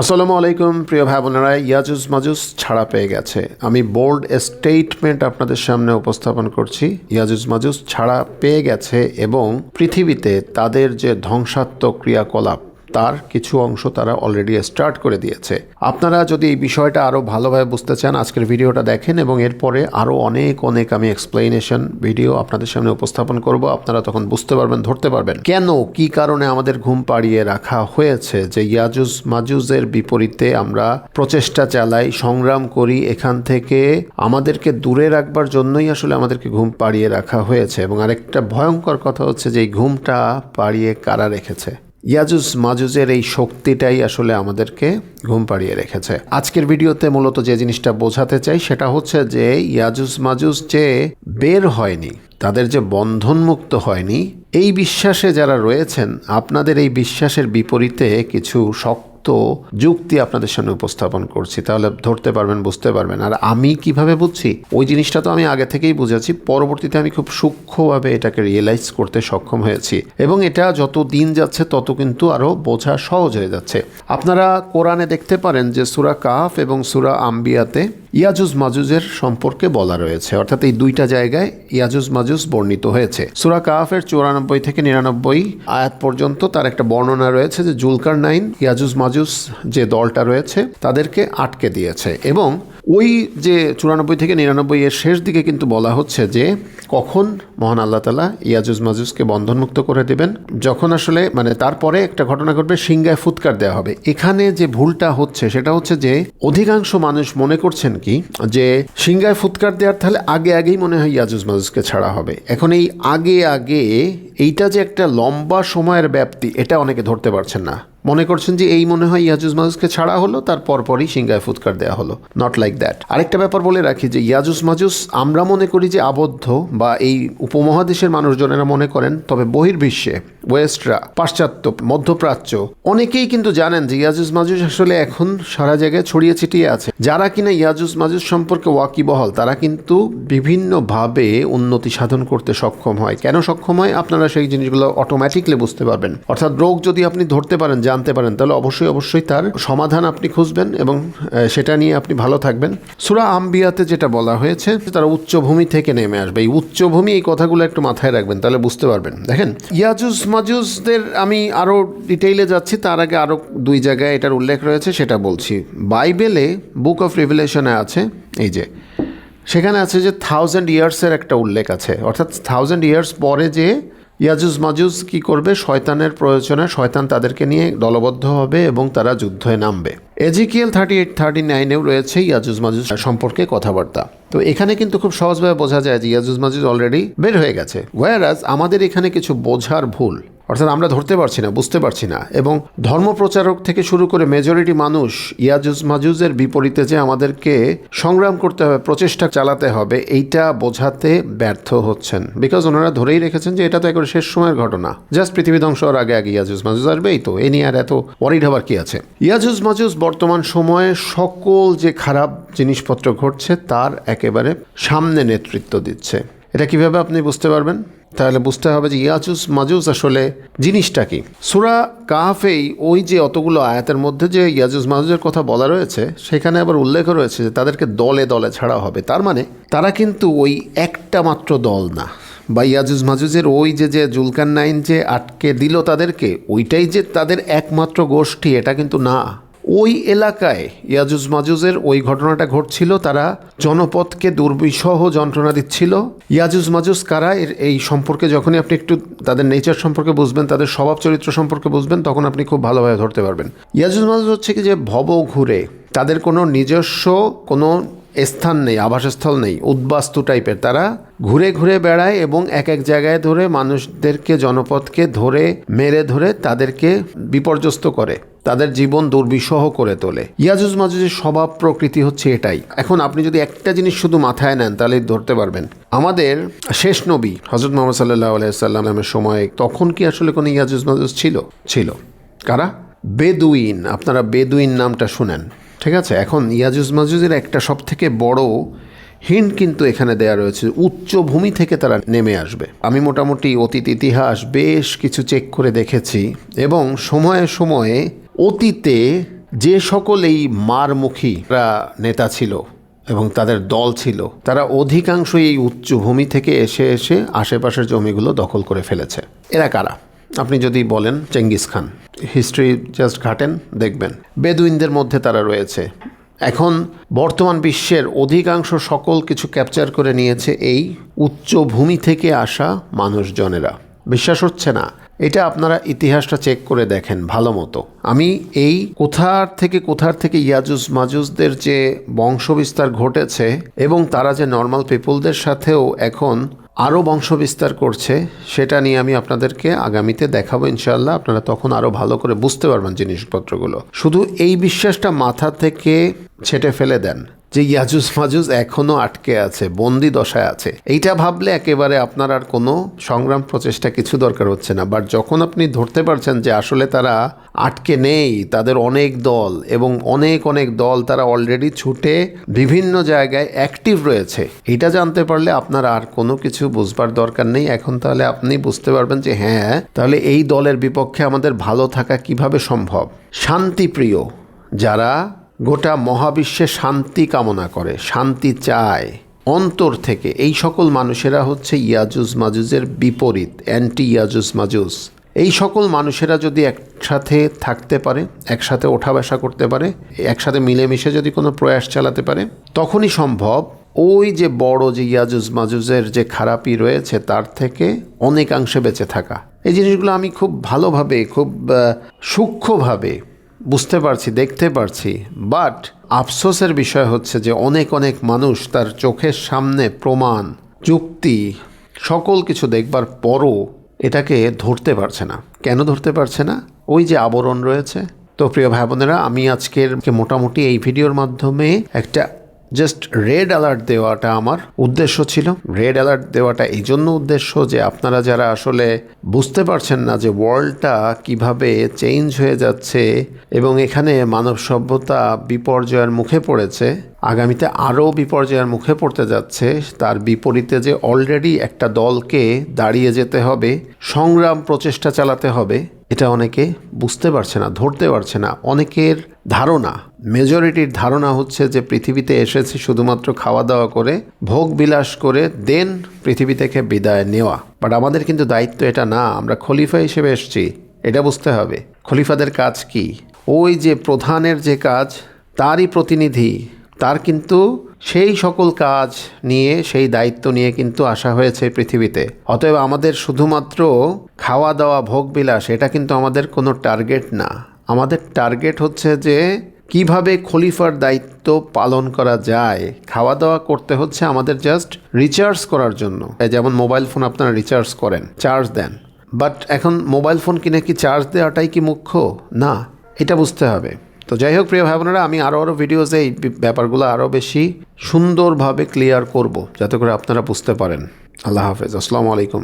আসসালামু আলাইকুম, প্রিয় ভাই বোনেরা। ইয়াজুজ মাজুজ ছাড়া পেয়ে গেছে। আমি বোল্ড স্টেটমেন্ট আপনাদের সামনে উপস্থাপন করছি। ইয়াজুজ মাজুজ ছাড়া পেয়ে গেছে এবং পৃথিবীতে তাদের যে ধ্বংসাত্মক ক্রিয়াকলাপ তার কিছু অংশ তারা অলরেডি স্টার্ট করে দিয়েছে। আপনারা যদি এই বিষয়টা আরও ভালোভাবে বুঝতে চান, আজকের ভিডিওটা দেখেন এবং এরপরে আরও অনেক অনেক আমি এক্সপ্লেনেশন ভিডিও আপনাদের সামনে উপস্থাপন করব। আপনারা তখন বুঝতে পারবেন, ধরতে পারবেন কেন, কি কারণে আমাদের ঘুম পাড়িয়ে রাখা হয়েছে যে ইয়াজুজ মাজুজের বিপরীতে আমরা প্রচেষ্টা চালাই, সংগ্রাম করি, এখান থেকে আমাদেরকে দূরে রাখবার জন্যই আসলে আমাদেরকে ঘুম পাড়িয়ে রাখা হয়েছে। এবং আরেকটা ভয়ঙ্কর কথা হচ্ছে যে এই ঘুমটা পাড়িয়ে কারা রেখেছে? ইয়াজুজ মাজুজের এই শক্তিটাই আসলে আমাদেরকে ঘুম পাড়িয়ে রেখেছে। আজকের ভিডিওতে মূলত যে জিনিসটা বোঝাতে চাই সেটা হচ্ছে যে ইয়াজুজ মাজুজ যে বের হয়নি, তাদের যে বন্ধনমুক্ত হয়নি, এই বিশ্বাসে যারা রয়েছেন, আপনাদের এই বিশ্বাসের বিপরীতে কিছু শক্ত যুক্তি আপনাদের সামনে উপস্থাপন করছি, তাহলে ধরতে পারবেন, বুঝতে পারবেন। আর আমি কীভাবে বুঝছি? ওই জিনিসটা তো আমি আগে থেকেই বুঝেছি, পরবর্তীতে আমি খুব সূক্ষ্মভাবে এটাকে রিয়েলাইজ করতে সক্ষম হয়েছি। এবং এটা যত দিন যাচ্ছে, তত কিন্তু আরও বোঝা সহজ হয়ে যাচ্ছে। আপনারা কোরআনে দেখতে পারেন যে সুরা কাফ এবং সুরা আম্বিয়াতে ইয়াজুজ মাজুজের সম্পর্কে বলা রয়েছে। অর্থাৎ এই দুইটা জায়গায় ইয়াজুজ মাজুজ বর্ণিত হয়েছে। সুরা কাফের চুরানব্বই থেকে নিরানব্বই আয়াত পর্যন্ত তার একটা বর্ণনা রয়েছে যে জুলকার নাইন ইয়াজুজ মাজুজ যে দলটা রয়েছে, তাদেরকে আটকে দিয়েছে এবং ওই যে চুরানব্বই থেকে নিরানব্বই এর শেষ দিকে কিন্তু বলা হচ্ছে যে কখন মহান আল্লাহ তালা ইয়াজুজ মাজুজকে বন্ধনমুক্ত করে দেবেন, যখন আসলে মানে তারপরে একটা ঘটনা ঘটবে সিংগায় ফুৎকার দেওয়া হবে। এখানে যে ভুলটা হচ্ছে, সেটা হচ্ছে যে অধিকাংশ মানুষ মনে করছেন কি, যে সিংগায় ফুৎকার দেওয়ার তাহলে আগে আগেই মনে হয় ইয়াজুজ মাজুজকে ছাড়া হবে। এখন এই আগে আগে এইটা যে একটা লম্বা সময়ের ব্যাপ্তি, এটা অনেকে ধরতে পারছেন না। মনে করছেন যে এই মনে হয় ইয়াজুজ মাজুজকে ছাড়া হলো তার পরপরই সিংগায় ফুৎকার দেওয়া হলো। নট লাইক দ্যাট আরেকটা ব্যাপার বলে রাখি যে ইয়াজুজ মাজুজ, আমরা মনে করি যে আবদ্ধ বা এই উপমহাদেশের মানুষজনেরা মনে করেন, তবে বহির্বিশ্বে, ওয়েস্টরা, পাশ্চাত্য, মধ্যপ্রাচ্য, অনেকেই কিন্তু জানেন যে ইয়াজুজ মাজুজ আসলে এখন সারা জায়গায় ছড়িয়ে ছিটিয়ে আছে। যারা কিনা ইয়াজুজ মাজুজ সম্পর্কে ওয়াকিবহল, তারা কিন্তু বিভিন্নভাবে উন্নতি সাধন করতে সক্ষম হয়। কেন সক্ষম হয়? আপনারা সেই জিনিসগুলো অটোমেটিকলি বুঝতে পারবেন। অর্থাৎ রোগ যদি আপনি ধরতে পারেন, জানতে পারেন, তাহলে অবশ্যই অবশ্যই তার সমাধান আপনি খুঁজবেন এবং সেটা নিয়ে আপনি ভালো থাকবেন। সুরা আম্বিয়াতে যেটা বলা হয়েছে, তারা উচ্চভূমি থেকে নেমে আসবে। এই উচ্চভূমি এই কথাগুলো একটু মাথায় রাখবেন, তাহলে বুঝতে পারবেন। দেখেন, ইয়াজুজ মাজুজদের আমি আরও ডিটেইলে যাচ্ছি, তার আগে আরও দুই জায়গায় এটার উল্লেখ রয়েছে, সেটা বলছি। বাইবেলে বুক অফ রিভিলেশনে আছে, এই যে, সেখানে আছে যে থাউজেন্ড ইয়ার্সের একটা উল্লেখ আছে। অর্থাৎ থাউজেন্ড ইয়ার্স পরে যে ইয়াজুজ মাজুজ কি করবে? শয়তানের প্রয়োজনে শয়তান তাদেরকে নিয়ে দলবদ্ধ হবে এবং তারা যুদ্ধে নামবে। এজিকিএল থার্টি এইট থার্টি নাইনেও রয়েছে ইয়াজুজ মাজুজ সম্পর্কে কথাবার্তা। তো এখানে কিন্তু খুব সহজভাবে বোঝা যায় যে ইয়াজুজ মাজুজ অলরেডি বের হয়ে গেছে। ওয়ারাজ আমাদের এখানে কিছু বোঝার ভুল। অর্থাৎ আমরা ধরতে পারছি না, বুঝতে পারছি না। এবং ধর্মপ্রচারক থেকে শুরু করে মেজরিটি মানুষ ইয়াজুজ মাজুজের বিপরীতে যে আমাদেরকে সংগ্রাম করতে হবে, প্রচেষ্টা চালাতে হবে, এইটা বোঝাতে ব্যর্থ হচ্ছেন। বিকজ ওনারা ধরেই রেখেছেন যে এটা তো একবার শেষ সময়ের ঘটনা। জাস্ট পৃথিবী ধ্বংস হওয়ার আগে আগে ইয়াজুজ মাজুজ আসবে এই তো, এ নিয়ে আর এত ওয়ারিড হবার কি আছে? ইয়াজুজ মাজুজ বর্তমান সময়ে সকল যে খারাপ জিনিসপত্র ঘটছে, তার একেবারে সামনে নেতৃত্ব দিচ্ছে। এটা কীভাবে আপনি বুঝতে পারবেন? তাহলে বুঝতে হবে যে ইয়াজুস মাজুজ আসলে জিনিসটা কি। সুরা কাহাফেই ওই যে অতগুলো আয়াতের মধ্যে যে ইয়াজুস মাজুজের কথা বলা রয়েছে, সেখানে আবার উল্লেখ রয়েছে যে তাদেরকে দলে দলে ছাড়া হবে। তার মানে তারা কিন্তু ওই একটা মাত্র দল না। বা ইয়াজুজ মাজুজের ওই যে যে জুলকান নাইন যে আটকে দিল তাদেরকে, ওইটাই যে তাদের একমাত্র গোষ্ঠী, এটা কিন্তু না। ওই এলাকায় ইয়াজুজ মাজুজের ওই ঘটনাটা ঘটছিল, তারা জনপদকে দুর্বিষহ যন্ত্রণা দিচ্ছিল। ইয়াজুজ মাজুজ কারা? এর এই সম্পর্কে যখনই আপনি একটু তাদের নেচার সম্পর্কে বুঝবেন, তাদের স্বভাব চরিত্র সম্পর্কে বুঝবেন, তখন আপনি খুব ভালোভাবে ধরতে পারবেন। ইয়াজুজ মাজুজ হচ্ছে কি যে ভব ঘুরে, তাদের কোনো নিজস্ব কোনো স্থান নেই, আবাসস্থল নেই, উদ্বাস্তু টাইপের তারা ঘুরে ঘুরে বেড়ায় এবং এক এক জায়গায় ধরে মানুষদেরকে, জনপদকে ধরে, মেরে ধরে তাদেরকে বিপর্যস্ত করে। তাদের জীবন দুর্বিষহ করে তোলে। ইয়াজুজ মাজুজের স্বভাব প্রকৃতি হচ্ছে এটাই। এখন আপনি যদি একটা জিনিস শুধু মাথায় নেন তাহলে ধরতে পারবেন। আমাদের শেষ নবী হজরত মোহাম্মদ সাল্লাহ আলাইসাল্লামের সময় তখন কি আসলে কোনো ইয়াজুজ মাজুজ ছিল? ছিল। কারা? বেদুইন। আপনারা বেদুইন নামটা শুনেন। ঠিক আছে? এখন ইয়াজুজ মাজুজের একটা সব থেকে বড় হিন্ট কিন্তু এখানে দেয়া রয়েছে উচ্চভূমি থেকে তারা নেমে আসবে। আমি মোটামুটি অতীত ইতিহাস বেশ কিছু চেক করে দেখেছি এবং সময়ে সময়ে অতীতে যে সকল এই মারমুখীরা নেতা ছিল এবং তাদের দল ছিল, তারা অধিকাংশ এই উচ্চভূমি থেকে এসে এসে আশেপাশের জমিগুলো দখল করে ফেলেছে। এরা কারা? আপনি যদি বলেন, চেঙ্গিস খান। হিস্ট্রি জাস্ট ঘাটেন, দেখবেন। বেদুইনদের মধ্যে তারা রয়েছে। এখন বর্তমান বিশ্বের অধিকাংশ সকল কিছু ক্যাপচার করে নিয়েছে এই উচ্চভূমি থেকে আসা মানুষজনেরা। বিশ্বাস হচ্ছে না, এটা আপনারা ইতিহাসটা চেক করে দেখেন ভালো মতো। আমি এই কোথার থেকে কোথার থেকে ইয়াজুজ মাজুজদের যে বংশবিস্তার ঘটেছে এবং তারা যে নর্মাল পিপলদের সাথেও এখন আরও বংশবিস্তার করছে, সেটা নিয়ে আমি আপনাদেরকে আগামীতে দেখাবো ইনশাল্লাহ আপনারা তখন আরও ভালো করে বুঝতে পারবেন জিনিসপত্রগুলো। শুধু এই বিশ্বাসটা মাথা থেকে ছেটে ফেলে দেন। যে ইয়াজুজ মাজুজ এখনও আটকে আছে, বন্দি দশায় আছে। এইটা ভাবলে একেবারে আপনার আর কোনো সংগ্রাম প্রচেষ্টা কিছু দরকার হচ্ছে না। বাট যখন আপনি ধরতে পারছেন যে আসলে তারা আটকে নেই, তাদের অনেক দল এবং অনেক অনেক দল তারা অলরেডি ছুটে বিভিন্ন জায়গায় অ্যাক্টিভ রয়েছে এটা জানতে পারলে আপনার আর কোনো কিছু বুঝবার দরকার নেই। এখন তাহলে আপনি বুঝতে পারবেন যে হ্যাঁ তাহলে এই দলের বিপক্ষে আমাদের ভালো থাকা কীভাবে সম্ভব? শান্তিপ্রিয় যারা গোটা মহাবিশ্বে শান্তি কামনা করে, শান্তি চায়। অন্তর থেকে এই সকল মানুষেরা হচ্ছে ইয়াজুজ মাজুজের বিপরীত অ্যান্টি ইয়াজুজ মাজুজ। এই সকল মানুষেরা যদি একসাথে থাকতে পারে, একসাথে ওঠা বসা করতে পারে, একসাথে মিলেমিশে যদি কোনো প্রয়াস চালাতে পারে, তখনই সম্ভব ওই যে বড় যে ইয়াজুজ মাজুজের যে খারাপই রয়েছে, তার থেকে অনেকাংশে বেঁচে থাকা। এই জিনিসগুলো আমি খুব ভালোভাবে, খুব সূক্ষ্মভাবে বুঝতে পারছি, দেখতে পারছি। বাট আফসোসের বিষয় হচ্ছে যে অনেক অনেক মানুষ তার চোখের সামনে প্রমাণ, যুক্তি, সকল কিছু দেখবার পরও এটাকে ধরতে পারছে না। কেন ধরতে পারছে না? ওই যে আবরণ রয়েছে। তো প্রিয় ভাই বোনেরা, আমি আজকের মোটামুটি এই ভিডিওর মাধ্যমে একটা জাস্ট রেড অ্যালার্ট দেওয়াটা আমার উদ্দেশ্য ছিল। রেড অ্যালার্ট দেওয়াটা এই জন্য উদ্দেশ্য যে আপনারা যারা আসলে বুঝতে পারছেন না যে ওয়ার্ল্ডটা কীভাবে চেঞ্জ হয়ে যাচ্ছে এবং এখানে মানব সভ্যতা বিপর্যয়ের মুখে পড়েছে, আগামীতে আরও বিপর্যয়ের মুখে পড়তে যাচ্ছে, তার বিপরীতে যে অলরেডি একটা দলকে দাঁড়িয়ে যেতে হবে, সংগ্রাম প্রচেষ্টা চালাতে হবে এটা অনেকে বুঝতে পারছে না, ধরতে পারছে না। অনেকের ধারণা মেজরিটির ধারণা হচ্ছে যে পৃথিবীতে এসেছে শুধুমাত্র খাওয়া দাওয়া করে, ভোগ বিলাস করে দেন পৃথিবী থেকে বিদায় নেওয়া। বাট আমাদের কিন্তু দায়িত্ব এটা না, আমরা খলিফা হিসেবে এসেছি, এটা বুঝতে হবে। খলিফাদের কাজ কি? ওই যে প্রধানের যে কাজ, তারই প্রতিনিধি, তার কিন্তু সেই সকল কাজ নিয়ে, সেই দায়িত্ব নিয়ে কিন্তু আসা হয়েছে পৃথিবীতে। অতএব আমাদের শুধুমাত্র খাওয়া দাওয়া ভোগবিলাস, এটা কিন্তু আমাদের কোনো টার্গেট না। আমাদের টার্গেট হচ্ছে যে, কীভাবে খলিফার দায়িত্ব পালন করা যায়। খাওয়া দাওয়া করতে হচ্ছে আমাদের জাস্ট রিচার্জ করার জন্য। যেমন মোবাইল ফোন আপনারা রিচার্জ করেন চার্জ দেন। বাট এখন মোবাইল ফোন কিনে কি চার্জ দেওয়াটাই কি মুখ্য? না, এটা বুঝতে হবে। তো যাই হোক, প্রিয় ভাই বোনেরা আমি আরও আরও ভিডিওসে এই ব্যাপারগুলো আরও বেশি সুন্দরভাবে ক্লিয়ার করব, যাতে করে আপনারা বুঝতে পারেন। আল্লাহ হাফেজ। আসসালামু আলাইকুম।